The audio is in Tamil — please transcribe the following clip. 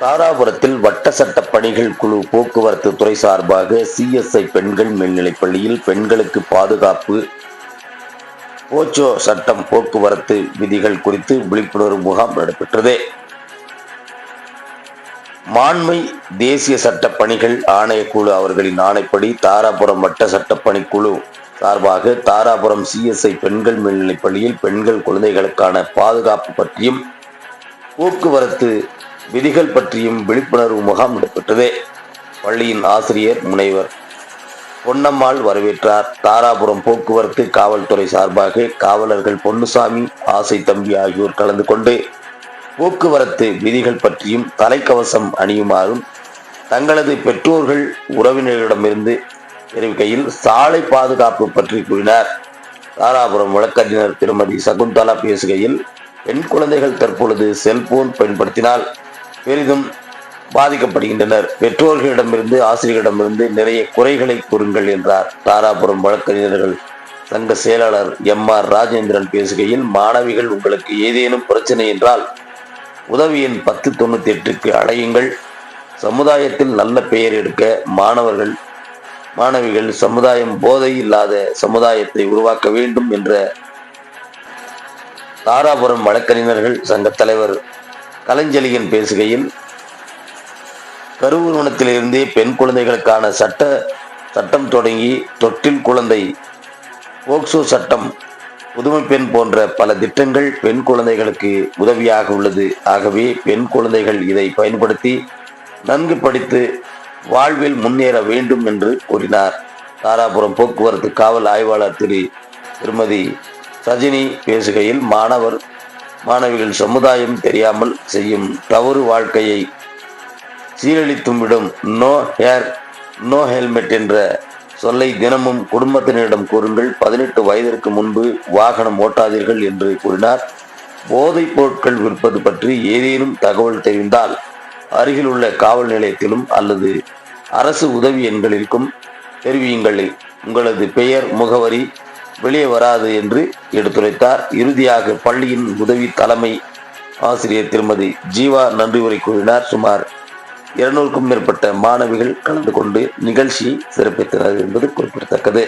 தாராபுரத்தில் வட்ட சட்ட பணிகள் குழு போக்குவரத்து துறை சார்பாக சிஎஸ்ஐ பெண்கள் மேல்நிலைப் பள்ளியில் பெண்களுக்கு பாதுகாப்பு போச்சோ சட்டம் போக்குவரத்து விதிகள் குறித்து விழிப்புணர்வு முகாம் நடைபெற்றது. மாண்மை தேசிய சட்ட பணிகள் ஆணையக்குழு அவர்களின் ஆணைப்படி தாராபுரம் வட்ட சட்டப்பணி குழு சார்பாக தாராபுரம் சிஎஸ்ஐ பெண்கள் மேல்நிலைப் பள்ளியில் பெண்கள் குழந்தைகளுக்கான பாதுகாப்பு பற்றியும் போக்குவரத்து விதிகள் பற்றியும் விழிப்புணர்வு முகாம் நடைபெற்றது. பள்ளியின் ஆசிரியர் முனைவர் பொன்னம்மாள் வரவேற்றார். தாராபுரம் போக்குவரத்து காவல்துறை சார்பாக காவலர்கள் பொன்னுசாமி ஆசை தம்பி ஆகியோர் கலந்து கொண்டு போக்குவரத்து விதிகள் பற்றியும் தலைக்கவசம் அணியுமாறும் தங்களது பெற்றோர்கள் உறவினர்களிடமிருந்து தெரிவிக்கையில் சாலை பாதுகாப்பு பற்றி கூறினார். தாராபுரம் வழக்கறிஞர் திருமதி சகுந்தலா பேசுகையில் பெண் குழந்தைகள் தற்பொழுது செல்போன் பயன்படுத்தினால் பெரிதும் பாதிக்கப்படுகின்றனர். பெற்றோர்களிடமிருந்து ஆசிரியர்களிடமிருந்து நிறைய குறைகளை கூறுங்கள் என்றார். தாராபுரம் வழக்கறிஞர்கள் சங்க செயலாளர் எம் ஆர் ராஜேந்திரன் பேசுகையில் மாணவிகள் உங்களுக்கு ஏதேனும் பிரச்சனை என்றால் உதவி எண் பத்து தொண்ணூத்தி எட்டுக்கு அழையுங்கள் சமுதாயத்தில் நல்ல பெயர் எடுக்க மாணவர்கள் மாணவிகள் சமுதாயம் போதை இல்லாத சமுதாயத்தை உருவாக்க வேண்டும் என்ற தாராபுரம் வழக்கறிஞர்கள் சங்க தலைவர் கலைஞ்சலியன் பேசுகையில் கருவுருவனத்திலிருந்தே பெண் குழந்தைகளுக்கான சட்ட சட்டம் தொடங்கி தொட்டில் குழந்தை போக்சோ சட்டம் புதுமை பெண் போன்ற பல திட்டங்கள் பெண் குழந்தைகளுக்கு உதவியாக உள்ளது. ஆகவே பெண் குழந்தைகள் இதை பயன்படுத்தி நன்கு படித்து வாழ்வில் முன்னேற வேண்டும் என்று கூறினார். தாராபுரம் போக்குவரத்து காவல் ஆய்வாளர் திரு திருமதி சஜினி பேசுகையில் மாணவர் மாணவிகள் சமுதாயம் தெரியாமல் செய்யும் தவறு வாழ்க்கையை சீரழித்தும் விடும். நோ ஹேர் நோ ஹெல்மெட் என்ற சொல்லை தினமும் குடும்பத்தினரிடம் கூறுங்கள். பதினெட்டு வயதிற்கு முன்பு வாகனம் ஓட்டாதீர்கள் என்று கூறினார். போதைப் பொருட்கள் விற்பது பற்றி ஏதேனும் தகவல் தெரிந்தால் அருகில் உள்ள காவல் நிலையத்திலும் அல்லது அரசு உதவி எண்களிற்கும் தெரிவியுங்கள். உங்களது பெயர் முகவரி வெளியே வராது என்று எடுத்துரைத்தார். இறுதியாக பள்ளியின் உதவி தலைமை ஆசிரியர் திருமதி ஜீவா நன்றி உரை கூறினார். சுமார் இருநூறுக்கும் மேற்பட்ட மாணவிகள் கலந்து கொண்டு நிகழ்ச்சியை சிறப்பித்தனர் என்பது குறிப்பிடத்தக்கது.